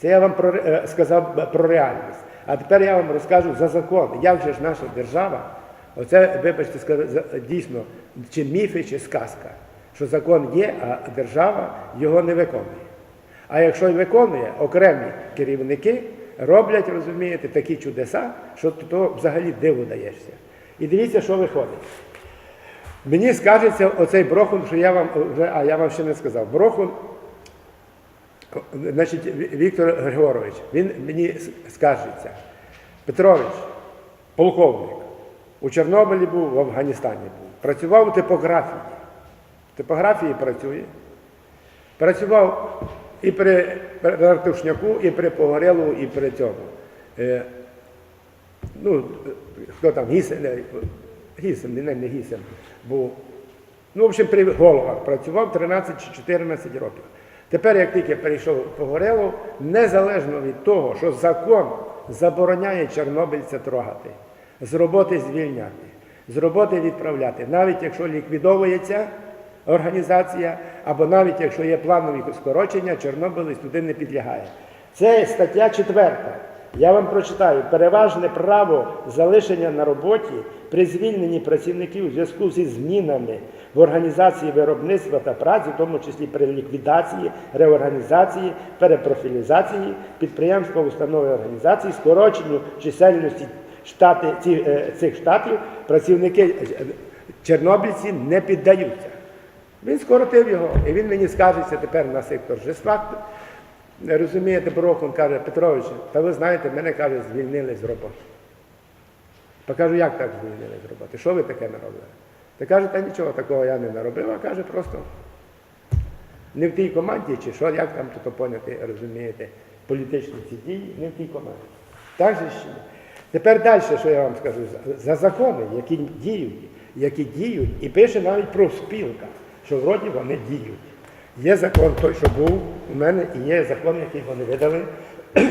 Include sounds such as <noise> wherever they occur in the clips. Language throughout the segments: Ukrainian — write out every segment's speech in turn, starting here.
Це я вам про, е, сказав про реальність. А тепер я вам розкажу за закон, як же ж наша держава, оце, вибачте, дійсно, чи міфи, чи сказка, що закон є, а держава його не виконує. А якщо й виконує, окремі керівники роблять, розумієте, такі чудеса, що то взагалі диву даєшся. І дивіться, що виходить. Мені скажеться оцей Брохун, що я вам вже, а я вам ще не сказав. Брохун, значить, Віктор Григорович, він мені скажеться. Петрович, полковник, у Чорнобилі був, в Афганістані був. Працював у типографії. В типографії працює. Працював і при, Артушняку, і при Погорелу, і при цьому. Е, ну, хто там, Гісен, е, Гісен, не, не Гісен, був. Ну, в общем, при головах працював 13 чи 14 років. Тепер, як тільки перейшов Погорелов, незалежно від того, що закон забороняє чорнобильця трогати, з роботи звільняти, з роботи відправляти, навіть якщо ліквідовується організація, або навіть якщо є планові скорочення, Чорнобилець туди не підлягає. Це стаття четверта. Я вам прочитаю переважне право залишення на роботі при звільненні працівників у зв'язку зі змінами в організації виробництва та праці, в тому числі при ліквідації, реорганізації, перепрофілізації підприємства, установи організації, скороченню чисельності штати, ці, е, цих штатів, працівники е, чорнобильці не піддаються. Він скоротив його, і він мені скажеться тепер на сектор Жесфак. Розумієте, Брохун каже, Петрович, та ви знаєте, мене каже, звільнили з роботи. Покажу, як так звільнили з роботи? Що ви таке наробили? Та каже, та нічого такого я не наробив, а каже, просто не в тій команді, чи що, як там тут поняти, розумієте, політичні ці дії, не в тій команді. Так же ще. Тепер далі, що я вам скажу, за закони, які діють, які діють, і пише навіть про спілка, що вроді вони діють. Є закон той, що був у мене, і є закон, який вони видали <clears throat>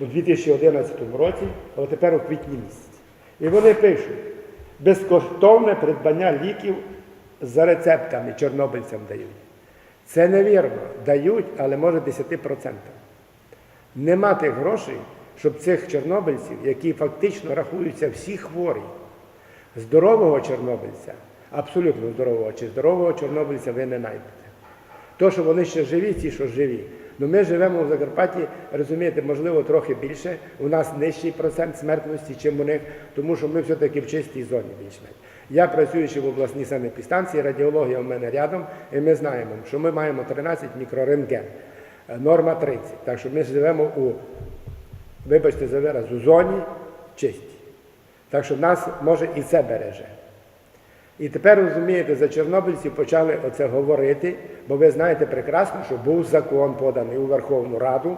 у 2011 році, але тепер у квітні місяці. І вони пишуть, безкоштовне придбання ліків за рецептами чорнобильцям дають. Це невірно, дають, але може 10%. Нема тих грошей, щоб цих чорнобильців, які фактично рахуються всі хворі, здорового чорнобильця, абсолютно здорового чи здорового чорнобильця ви не знайдете. То, що вони ще живі, ті, що живі. Ну ми живемо в Закарпатті, розумієте, можливо, трохи більше. У нас нижчий процент смертності, чим у них, тому що ми все-таки в чистій зоні більш-менш. Я працюючи в обласній санепідстанції, радіологія у мене рядом, і ми знаємо, що ми маємо 13 мікрорентген, е, норма 30. Так що ми живемо у, вибачте за вираз, у зоні чистій. Так що нас може і це береже. І тепер розумієте, за чорнобильців почали оце говорити, бо ви знаєте прекрасно, що був закон поданий у Верховну Раду.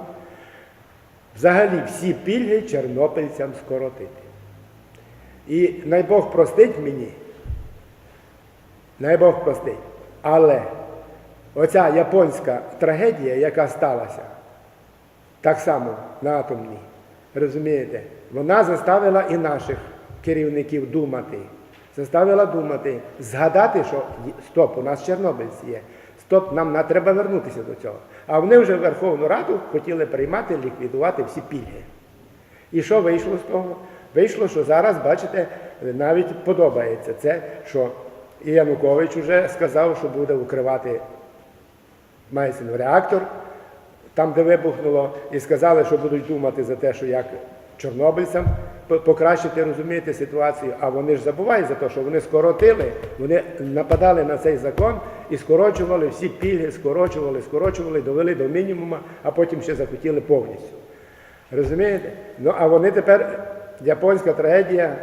Взагалі всі пільги чорнобильцям скоротити. І най Бог простить мені, най Бог простить. Але оця японська трагедія, яка сталася, так само на атомній, розумієте, вона заставила і наших керівників думати. Заставила думати, згадати, що стоп, у нас чорнобильці є. Стоп, нам на- треба вернутися до цього. А вони вже в Верховну Раду хотіли приймати, ліквідувати всі пільги. І що вийшло з того? Вийшло, що зараз, бачите, навіть подобається це, що і Янукович вже сказав, що буде укривати на реактор, там, де вибухнуло, і сказали, що будуть думати за те, що як чорнобильцям покращити, розумієте, ситуацію. А вони ж забувають за те, що вони скоротили, вони нападали на цей закон і скорочували всі пільги, скорочували, скорочували, довели до мінімуму, а потім ще захотіли повністю. Розумієте? Ну а вони тепер, японська трагедія,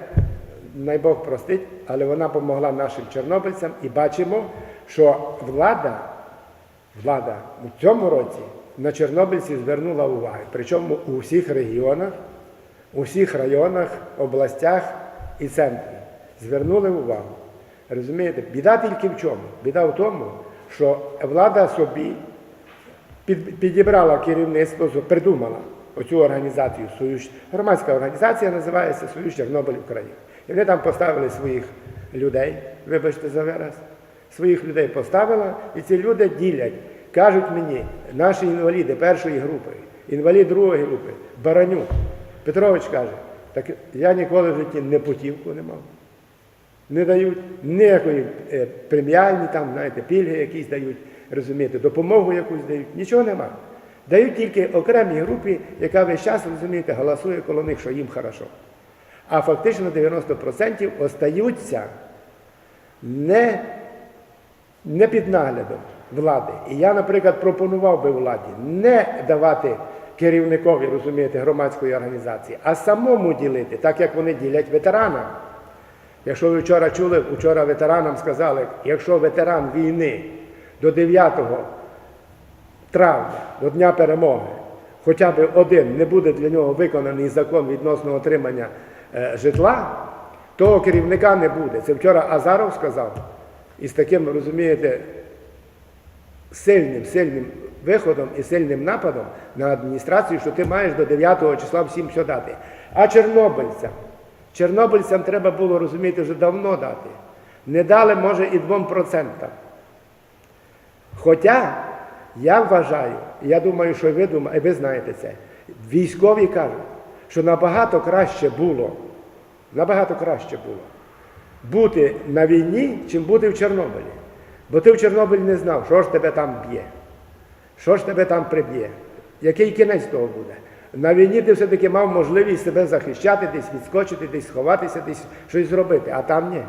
най Бог простить, але вона допомогла нашим чорнобильцям і бачимо, що влада, влада у цьому році на чорнобильців звернула увагу. Причому у всіх регіонах, у всіх районах, областях і центрі звернули увагу. Розумієте, біда тільки в чому? Біда в тому, що влада собі підібрала керівництво, придумала оцю організацію Союз. Громадська організація називається Союз Чорнобиль України. І вони там поставили своїх людей, вибачте за вираз, своїх людей поставила, і ці люди ділять. Кажуть мені, наші інваліди першої групи, інвалід другої групи, Баранюк. Петрович каже, так я ніколи в житті не путівку не мав. Не дають ніякої е, преміальні, там, знаєте, пільги якісь дають, розумієте, допомогу якусь дають. Нічого нема. Дають тільки окремій групі, яка весь час, розумієте, голосує коло них, що їм хорошо. А фактично 90% остаються не, не під наглядом влади. І я, наприклад, пропонував би владі не давати керівникові, розумієте, громадської організації, а самому ділити, так як вони ділять ветеранам. Якщо ви вчора чули, вчора ветеранам сказали, якщо ветеран війни до 9 травня, до Дня перемоги, хоча б один не буде для нього виконаний закон відносно отримання е, житла, того керівника не буде. Це вчора Азаров сказав. І з таким, розумієте, сильним, сильним виходом і сильним нападом на адміністрацію, що ти маєш до 9 числа всім що дати. А чорнобильцям, чорнобильцям треба було розуміти вже давно дати. Не дали, може, і 2%. Хоча я вважаю, я думаю, що ви думаєте, і ви знаєте це, військові кажуть, що набагато краще було, набагато краще було бути на війні, чим бути в Чорнобилі. Бо ти в Чорнобилі не знав, що ж тебе там б'є, що ж тебе там приб'є, який кінець того буде. На війні ти все-таки мав можливість себе захищати, десь відскочити, десь сховатися, десь щось зробити, а там ні.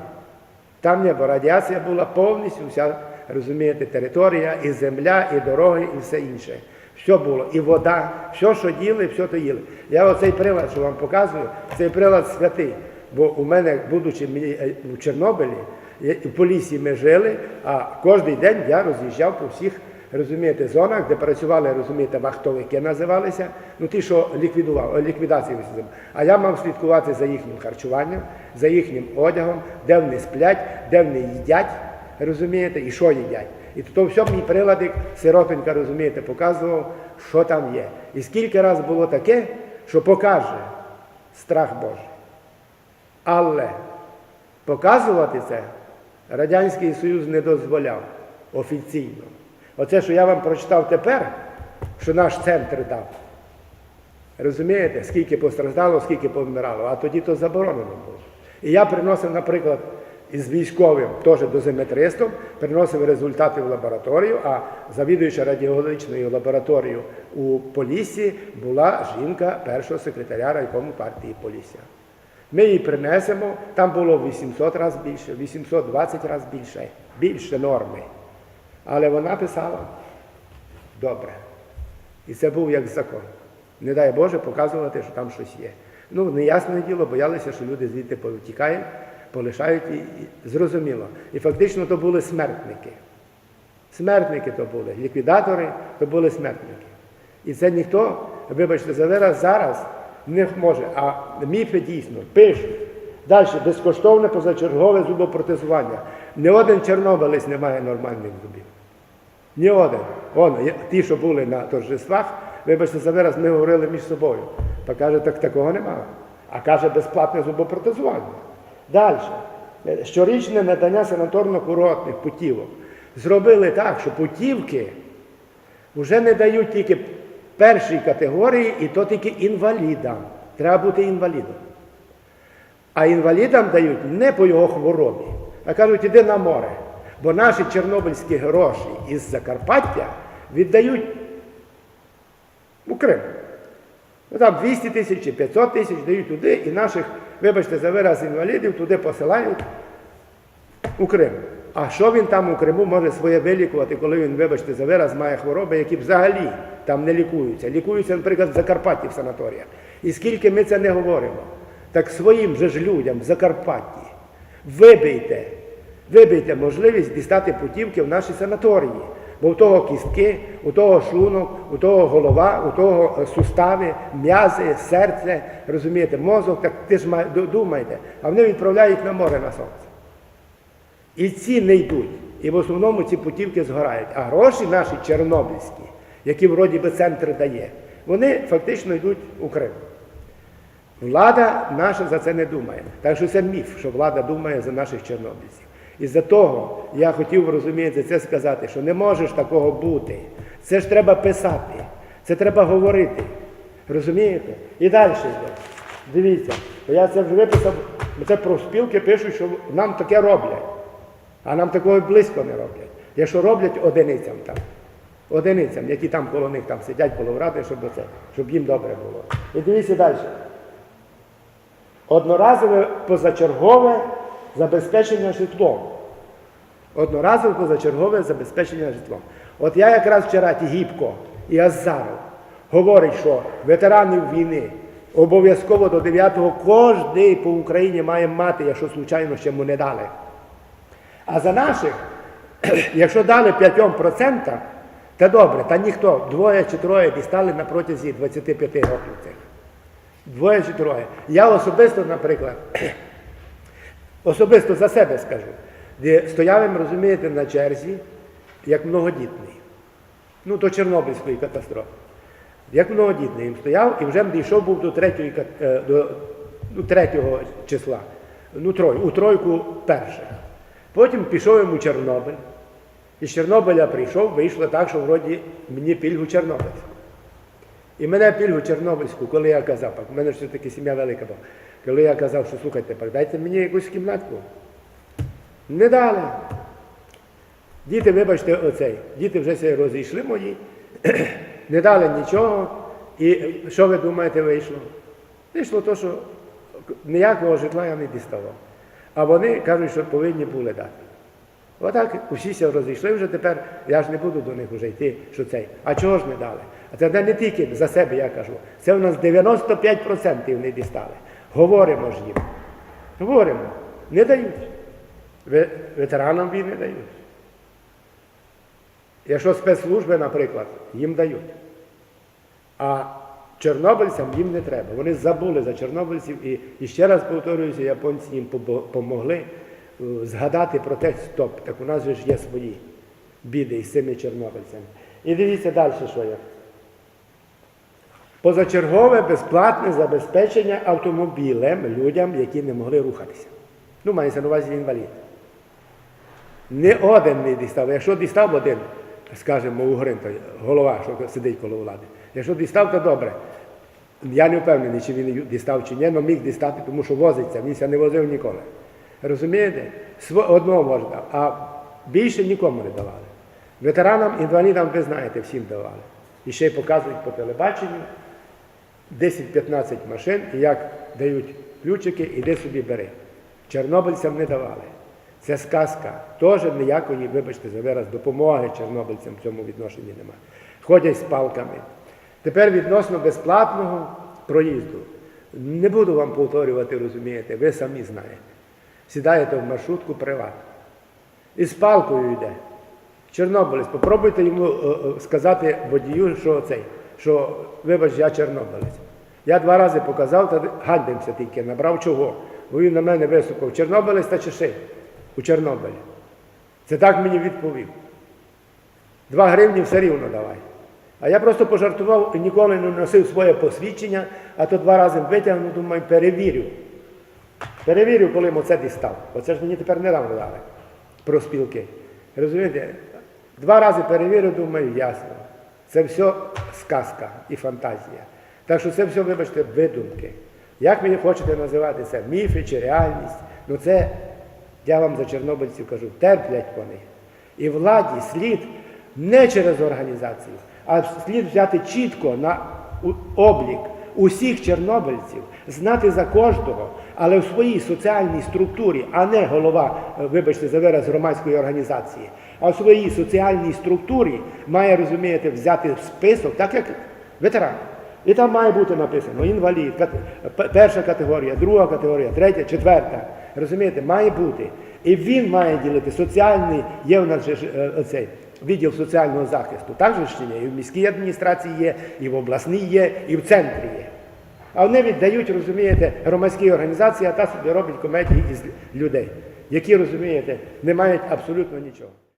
Там ні, бо радіація була повністю вся, розумієте, територія, і земля, і дороги, і все інше. Все було, і вода, все, що їли, все то їли. Я оцей прилад, що вам показую, цей прилад святий. Бо у мене, будучи е, в Чорнобилі, в Полісі ми жили, а кожен день я роз'їжджав по всіх, розумієте, зонах, де працювали, розумієте, вахтовики називалися, ну ті, що ліквідував, ліквідацію. А я мав слідкувати за їхнім харчуванням, за їхнім одягом, де вони сплять, де вони їдять, розумієте, і що їдять. І то все мій приладик, сиротенька, розумієте, показував, що там є. І скільки раз було таке, що покаже страх Божий. Але показувати це Радянський Союз не дозволяв офіційно. Оце, що я вам прочитав тепер, що наш центр дав. Розумієте, скільки постраждало, скільки помирало, а тоді то заборонено було. І я приносив, наприклад, із військовим, теж дозиметристом, приносив результати в лабораторію, а завідуюча радіологічною лабораторією у Поліссі була жінка першого секретаря райкому партії Полісся. Ми її принесемо, там було 800 разів більше, 820 разів більше, більше норми. Але вона писала добре. І це був як закон. Не дай Боже показувати, що там щось є. Ну, неясне діло, боялися, що люди звідти повтікають, полишають і, зрозуміло. І фактично то були смертники. Смертники то були, ліквідатори то були смертники. І це ніхто, вибачте, за вираз зараз не може. А міфи дійсно пишуть. Далі безкоштовне позачергове зубопротезування. Не один чорнобилець не має нормальних зубів. Ні один. Он, ті, що були на торжествах, вибачте, за вираз ми говорили між собою. Та каже, так такого немає. А каже, безплатне зубопротезування. Далі. Е, Щорічне надання санаторно-курортних путівок. Зробили так, що путівки вже не дають тільки першій категорії, і то тільки інвалідам. Треба бути інвалідом. А інвалідам дають не по його хворобі, а кажуть, іди на море. Бо наші чорнобильські гроші із Закарпаття віддають у Крим. Ну, там 200 тисяч чи 500 тисяч дають туди, і наших, вибачте, за вираз інвалідів туди посилають у Крим. А що він там у Криму може своє вилікувати, коли він, вибачте, за вираз має хвороби, які взагалі там не лікуються. Лікуються, наприклад, в Закарпатті в санаторіях. І скільки ми це не говоримо, так своїм же ж людям в Закарпатті вибийте, вибийте можливість дістати путівки в наші санаторії. Бо у того кістки, у того шлунок, у того голова, у того е, сустави, м'язи, серце, розумієте, мозок, так ти ж має- думайте, а вони відправляють на море на сонце. І ці не йдуть. І в основному ці путівки згорають. А гроші наші чорнобильські, які вроді би центр дає, вони фактично йдуть у Крим. Влада наша за це не думає. Так що це міф, що влада думає за наших чорнобильців. І за того я хотів розумієте, це сказати, що не може ж такого бути. Це ж треба писати. Це треба говорити. Розумієте? І далі йде. Дивіться, бо я це вже виписав, це про спілки пишуть, що нам таке роблять. А нам такого близько не роблять. Якщо роблять одиницям там, одиницям, які там коло них там сидять коло ради, щоб, щоб їм добре було. І дивіться далі. Одноразове позачергове забезпечення житлом. Одноразове позачергове забезпечення житлом. От я якраз вчора Тігіпко і Азаров говорить, що ветеранів війни обов'язково до 9-го кожен по Україні має мати, якщо случайно ще йому не дали. А за наших, <clears throat> якщо дали 5%, то добре, та ніхто, двоє чи троє дістали на протязі 25 років цих. Двоє чи троє. Я особисто, наприклад, <clears throat> особисто за себе скажу, де стояв, розумієте, на черзі, як многодітний. Ну, до Чорнобильської катастрофи. Як многодітний їм стояв і вже дійшов був до третьої, е, до, ну, третього числа, ну, трой, у тройку перших. Потім пішов йому Чорнобиль. І з Чорнобиля прийшов, вийшло так, що вроді мені пільгу Чорнобильську. І мене пільгу Чорнобильську, коли я казав, в мене ж таки сім'я велика була, коли я казав, що слухайте, пак, дайте мені якусь кімнатку. Не дали. Діти, вибачте, оцей. Діти вже все розійшли мої, <clears throat> не дали нічого. І що ви думаєте, вийшло? Вийшло те, що ніякого житла я не діставав. А вони кажуть, що повинні були дати. Отак усі ся розійшли вже тепер, я ж не буду до них вже йти, що цей. А чого ж не дали? А це не тільки за себе я кажу. Це в нас 95% не дістали. Говоримо ж їм. Говоримо. Не дають. Ве- Ветеранам війни дають. Якщо спецслужби, наприклад, їм дають. А чорнобильцям їм не треба. Вони забули за чорнобильців і, і ще раз повторююся, японці їм допомогли е, згадати про те, стоп, так у нас же ж є свої біди із цими чорнобильцями. І дивіться далі, що є. Позачергове безплатне забезпечення автомобілем людям, які не могли рухатися. Ну, мається на увазі інвалід. Не один не дістав. Якщо дістав один, скажімо, Угрин, той голова, що сидить коло влади. Якщо дістав, то добре. Я не впевнений, чи він дістав чи ні, але міг дістати, тому що возиться, він ся не возив ніколи. Розумієте? Одного можна, а більше нікому не давали. Ветеранам, інвалідам, ви знаєте, всім давали. І ще й показують по телебаченню 10-15 машин, і як дають ключики, іди собі бери. Чорнобильцям не давали. Це сказка. Теж ніякої, вибачте, за вираз, допомоги чорнобильцям в цьому відношенні немає. Ходять з палками. Тепер відносно безплатного проїзду. Не буду вам повторювати, розумієте, ви самі знаєте. Сідаєте в маршрутку приват. І з палкою йде. Чорнобилець, попробуйте йому е, е, сказати водію, що цей, що вибач, я чорнобилець. Я два рази показав, та ганьбимося тільки, набрав чого. Бо він на мене висупав. Чорнобилець та чеши у Чорнобилі. Це так мені відповів. Два гривні все рівно давай. А я просто пожартував і ніколи не носив своє посвідчення, а то два рази витягнув, думаю, перевірю. Перевірю, коли йому це дістав. Оце ж мені тепер недавно дали про спілки. Розумієте? Два рази перевірю, думаю, ясно. Це все сказка і фантазія. Так що це все, вибачте, видумки. Як ви хочете називати це, міфи чи реальність, ну це, я вам за чорнобильців кажу, терплять вони. І владі слід не через організацію, а слід взяти чітко на облік усіх чорнобильців, знати за кожного, але в своїй соціальній структурі, а не голова, е, вибачте, за вираз громадської організації, а в своїй соціальній структурі має, розумієте, взяти список, так як ветеран. І там має бути написано інвалід, перша категорія, друга категорія, третя, четверта. Розумієте, має бути. І він має ділити соціальний, є в нас же е, відділ соціального захисту. Так же ж ні? І в міській адміністрації є, і в обласній є, і в центрі є. А вони віддають, розумієте, громадській організації, а та собі робить комедії із людей, які, розумієте, не мають абсолютно нічого.